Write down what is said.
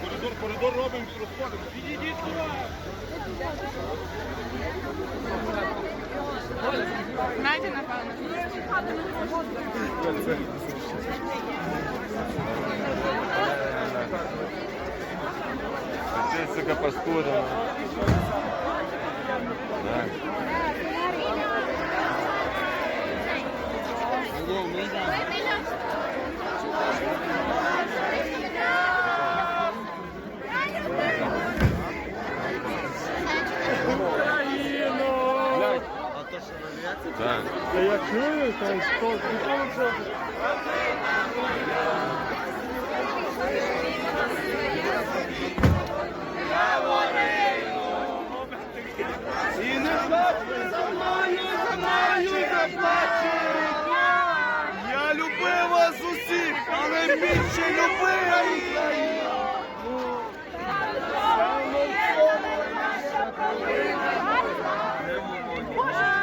Коридор, коридор робимо, розходимо. Відійдіть туди. Надя, напевно. Ти, сука, паскуда. Так. Я чую, там що, найбільше любила. Боже!